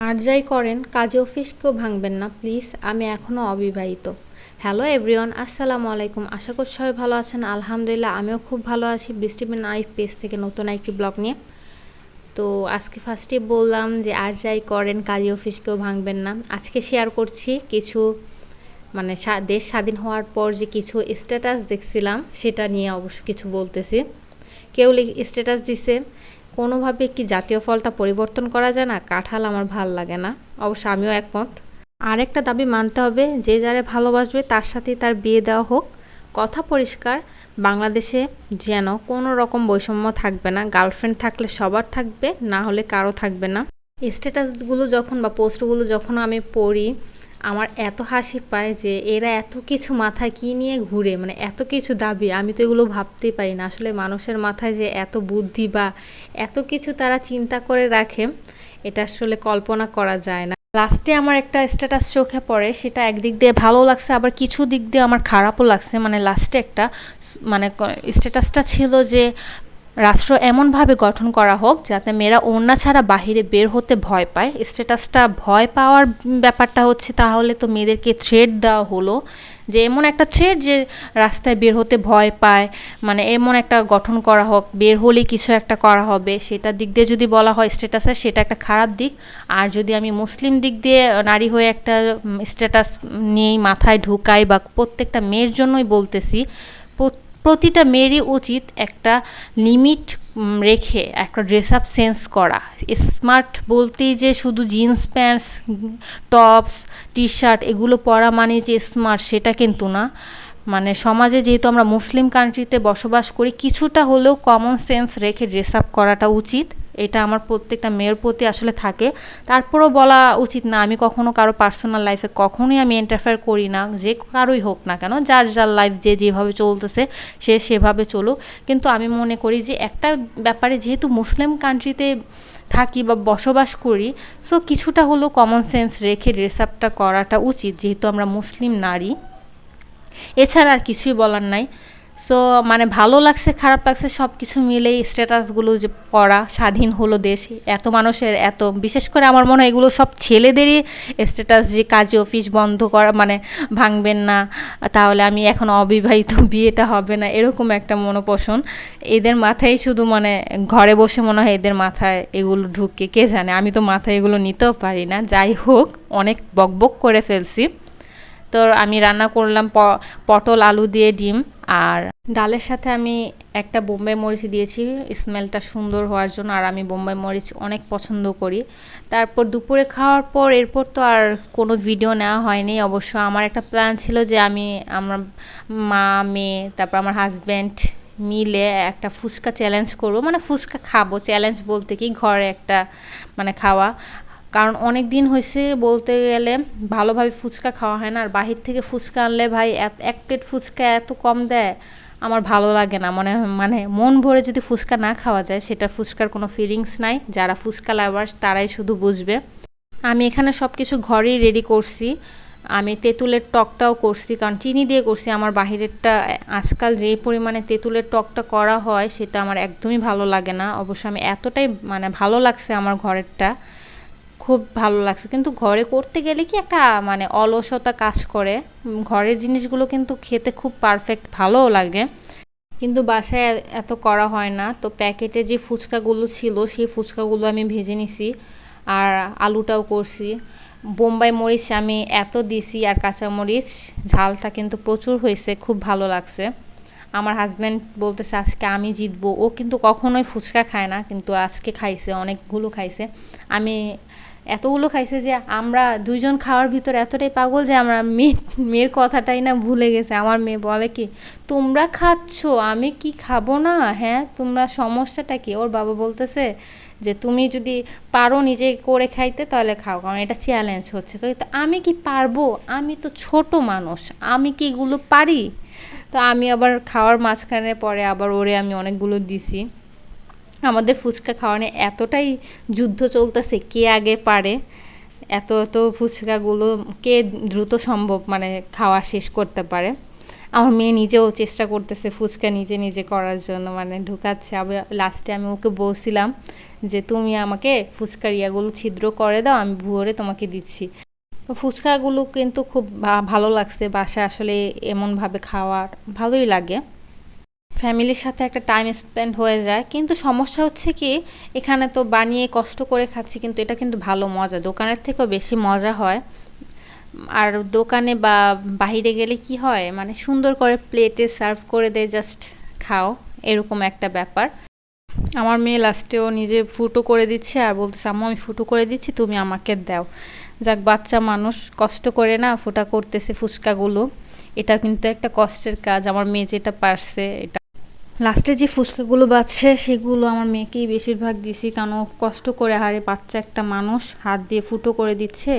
আর যাই করেন, কাজে অফিসকেও ভাঙবেন না, প্লিজ, আমি এখনও অবিবাহিত। হ্যালো এভরিওয়ান, আসসালামু আলাইকুম। আশা করছি সবাই ভালো আছেন। আলহামদুলিল্লাহ, আমিও খুব ভালো আছি বৃষ্টিবিন নাইফ পেজ থেকে নতুন একটি ব্লগ নিয়ে। তো আজকে ফার্স্টে বললাম যে, আর যাই করেন, কাজী অফিসকেও ভাঙবেন না। আজকে শেয়ার করছি কিছু মানে দেশ স্বাধীন হওয়ার পর যে কিছু স্ট্যাটাস দেখছিলাম, সেটা নিয়ে অবশ্য কিছু বলতেছি। কেউ স্ট্যাটাস দিছে কোনোভাবে কি জাতীয় ফলটা পরিবর্তন করা যায় না? কাঁঠাল আমার ভালো লাগে না। অবশ্য আমিও একমত। আরেকটা দাবি মানতে হবে, যে যারে ভালোবাসবে তার সাথে তার বিয়ে দেওয়া হোক। কথা পরিষ্কার, বাংলাদেশে যেন কোনো রকম বৈষম্য থাকবে না। গার্লফ্রেন্ড থাকলে সবার থাকবে, না হলে কারও থাকবে না। স্ট্যাটাসগুলো যখন বা পোস্টগুলো যখন আমি পড়ি আমার এত হাসি পায় যে এরা এত কিছু মাথায় কী নিয়ে ঘুরে মানে এত কিছু দাবি, আমি তো এগুলো ভাবতেই পারি না। আসলে মানুষের মাথায় যে এত বুদ্ধি বা এত কিছু তারা চিন্তা করে রাখে, এটা আসলে কল্পনা করা যায় না। লাস্টে আমার একটা স্ট্যাটাস চোখে পড়ে, সেটা একদিক দিয়ে ভালো লাগছে, আবার কিছু দিক দিয়ে আমার খারাপও লাগছে। মানে লাস্টে একটা মানে স্ট্যাটাসটা ছিল যে রাষ্ট্র এমনভাবে গঠন করা হোক যাতে মেয়েরা ওড়না ছাড়া বাহিরে বের হতে ভয় পায়। স্ট্যাটাসটা ভয় পাওয়ার ব্যাপারটা হচ্ছে তাহলে তো মেয়েদেরকে থ্রেড দেওয়া হলো যে এমন একটা থ্রেড যে রাস্তায় বের হতে ভয় পায়। মানে এমন একটা গঠন করা হোক, বের হলেই কিছু একটা করা হবে। সেটার দিক দিয়ে যদি বলা হয় স্ট্যাটাসে সেটা একটা খারাপ দিক। আর যদি আমি মুসলিম দিক দিয়ে নারী হয়ে একটা স্ট্যাটাস নিয়েই মাথায় ঢুকাই বা প্রত্যেকটা মেয়ের জন্যই বলতেছি প্রতিটা মেয়েরই উচিত একটা লিমিট রেখে, একটা ড্রেস আপ সেন্স করা। স্মার্ট বলতেই যে শুধু jeans pants tops T shirt এগুলো পরা মানে যে স্মার্ট সেটা কিন্তু না। মানে সমাজে যেহেতু আমরা মুসলিম কান্ট্রিতে বসবাস করি, কিছুটা হলেও কমন সেন্স রেখে ড্রেস আপ করাটা উচিত। এটা আমার প্রত্যেকটা মেয়ের প্রতি আসলে থাকে। তারপরেও বলা উচিত না, আমি কখনো কারও পার্সোনাল লাইফে কখনোই আমি ইন্টারফেয়ার করি না, যে কারোই হোক না কেন, যার যার লাইফ যে যেভাবে চলতেছে, সে সেভাবে চলুক। কিন্তু আমি মনে করি যে একটা ব্যাপারে যেহেতু মুসলিম কান্ট্রিতে থাকি বা বসবাস করি সো কিছুটা হলেও কমন সেন্স রেখে ড্রেস আপটা করাটা উচিত, যেহেতু আমরা মুসলিম নারী। এছাড়া আর কিছুই বলার নাই। সো মানে ভালো লাগছে, খারাপ লাগছে সব কিছু মিলেই স্ট্যাটাসগুলো যে পড়া, স্বাধীন হলো দেশ, এত মানুষের এত, বিশেষ করে আমার মনে হয় এগুলো সব ছেলেদেরই স্ট্যাটাস যে কাজে অফিস বন্ধ করা মানে ভাঙবেন না, তাহলে আমি এখন অবিবাহিত, বিয়েটা হবে না, এরকম একটা মনোপোষণ। এদের মাথায় শুধু মানে ঘরে বসে মনে হয় এদের মাথায় এগুলো ঢুকে, কে জানে? আমি তো মাথায় এগুলো নিতেও পারি না। যাই হোক, অনেক বকবক করে ফেলছি। তো আমি রান্না করলাম পটল, আলু দিয়ে ডিম। আর ডালের সাথে আমি একটা বোম্বে মরিচ দিয়েছি, স্মেলটা সুন্দর হওয়ার জন্য, আর আমি বোম্বে মরিচ অনেক পছন্দ করি। তারপর দুপুরে খাওয়ার পর এরপর তো আর কোনো ভিডিও নেওয়া হয়নি। অবশ্য আমার একটা প্ল্যান ছিল যে আমি আমার মা, মেয়ে, তারপর আমার হাজব্যান্ড মিলে একটা ফুচকা চ্যালেঞ্জ করব। মানে ফুচকা খাব চ্যালেঞ্জ বলতে কি, ঘরে একটা মানে খাওয়া। কারণ অনেক দিন হয়েছে বলতে গেলে ভালোভাবে ফুচকা খাওয়া হয় না। আর বাহির থেকে ফুচকা আনলে ভাই এক প্লেট ফুচকা এত কম দেয়, আমার ভালো লাগে না। মনে মানে মন ভরে যদি ফুচকা না খাওয়া যায়, সেটা ফুচকার কোনো ফিলিংস নাই। যারা ফুচকা লাভার তারাই শুধু বুঝবে। আমি এখানে সব কিছু ঘরেই রেডি করছি। আমি তেঁতুলের টকটাও করছি, কারণ চিনি দিয়ে করছি। আমার বাহিরেরটা আজকাল যে পরিমাণে তেঁতুলের টকটা করা হয়, সেটা আমার একদমই ভালো লাগে না। অবশ্য আমি এতটাই মানে ভালো লাগছে আমার ঘরেরটা। খুব ভালো লাগছে। কিন্তু ঘরে করতে গেলে কি একটা মানে অলসতা কাজ করে। ঘরের জিনিসগুলো কিন্তু খেতে খুব পারফেক্ট ভালোও লাগে। কিন্তু বাসায় এত করা হয় না। তো প্যাকেটে যে ফুচকাগুলো ছিল, সেই ফুচকাগুলো আমি ভেজে নিছি আর আলুটাও করছি। বোম্বাই মরিচ আমি এত দিছি আর কাঁচামরিচ ঝালটা কিন্তু প্রচুর হয়েছে, খুব ভালো লাগছে। আমার হাজব্যান্ড বলতেছে, আজকে আমি জিতবো। ও কিন্তু কখনোই ফুচকা খায় না, কিন্তু আজকে খাইছে, অনেকগুলো খাইছে। আমি এতগুলো খাইছে যে আমরা দুইজন খাওয়ার ভিতর এতটাই পাগল যে আমরা মেয়ে, মেয়ের কথাটাই না ভুলে গেছে। আমার মেয়ে বলে কি, তোমরা খাচ্ছ, আমি কি খাব না? হ্যাঁ তোমরা সমস্যাটা কি? ওর বাবা বলতেছে যে, তুমি যদি পারো নিজে করে খাইতে, তাহলে খাও, কারণ এটা চ্যালেঞ্জ হচ্ছে। কিন্তু আমি কি পারব? আমি তো ছোট মানুষ, আমি কি এগুলো পারি? তো আমি আবার খাওয়ার মাঝখানে পরে আবার ওরে আমি অনেকগুলো দিছি। আমাদের ফুচকা খাওয়ানো এতটাই যুদ্ধ চলতেছে, কে আগে পারে? এত এত ফুচকাগুলো কে দ্রুত সম্ভব মানে খাওয়া শেষ করতে পারে? আমার মেয়ে নিজেও চেষ্টা করতেছে ফুচকা নিজে নিজে করার জন্য মানে ঢুকাচ্ছে। আবার লাস্টে আমি ওকে বলছিলাম যে, তুমি আমাকে ফুচকার ইয়াগুলো ছিদ্র করে দাও, আমি ভুয়োরে তোমাকে দিচ্ছি। তো ফুচকাগুলো কিন্তু খুব ভালো লাগছে বাসায় আসলে এমনভাবে খাওয়ার ভালোই লাগে। ফ্যামিলির সাথে একটা টাইম স্পেন্ড হয়ে যায়। কিন্তু সমস্যা হচ্ছে কি, এখানে তো বানিয়ে কষ্ট করে খাচ্ছি, কিন্তু এটা কিন্তু ভালো মজা। দোকানের থেকেও বেশি মজা হয়। আর দোকানে বা বাইরে গেলে কি হয় মানে সুন্দর করে প্লেটে সার্ভ করে দেয় জাস্ট খাও, এরকম একটা ব্যাপার। আমার মেয়ে লাস্টেও নিজে ফুটো করে দিচ্ছে আর বলতেছে, আম্মু, আমি ফুটো করে দিচ্ছি, তুমি আমাকে দাও। যাক, বাচ্চা মানুষ, কষ্ট করে না ফুটা করতেছে ফুচকাগুলো। এটা কিন্তু একটা কষ্টের কাজ। আমার মেয়ে যেটা পারছে, এটা লাস্টে যে ফুচকাগুলো বাচ্ছে সেগুলো আমার মেয়েকেই বেশিরভাগ দিছি, কারণ কষ্ট করে হারে বাচ্চা একটা মানুষ, হাত দিয়ে ফুটো করে দিচ্ছে।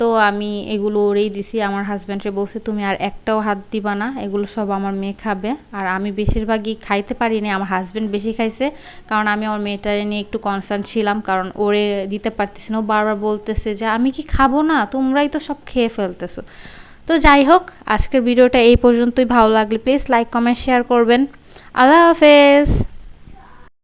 তো আমি এগুলো ওরেই দিছি, আমার হাজব্যান্ডে বলছে, তুমি আর একটাও হাত দিবা না, এগুলো সব আমার মেয়ে খাবে। আর আমি বেশিরভাগই খাইতে পারিনি আমার হাজব্যান্ড বেশি খাইছে, কারণ আমি আমার মেয়েটারে নিয়ে একটু কনসার্ন ছিলাম, কারণ ওরে দিতে পারতেছি না। বারবার বলতেছে যে, আমি কি খাব না? তোমরাই তো সব খেয়ে ফেলতেছো। তো যাই হোক, আজকের ভিডিওটা এই পর্যন্তই। ভালো লাগলে প্লিজ লাইক কমেন্ট শেয়ার করবেন। আল্লাহ হাফেজ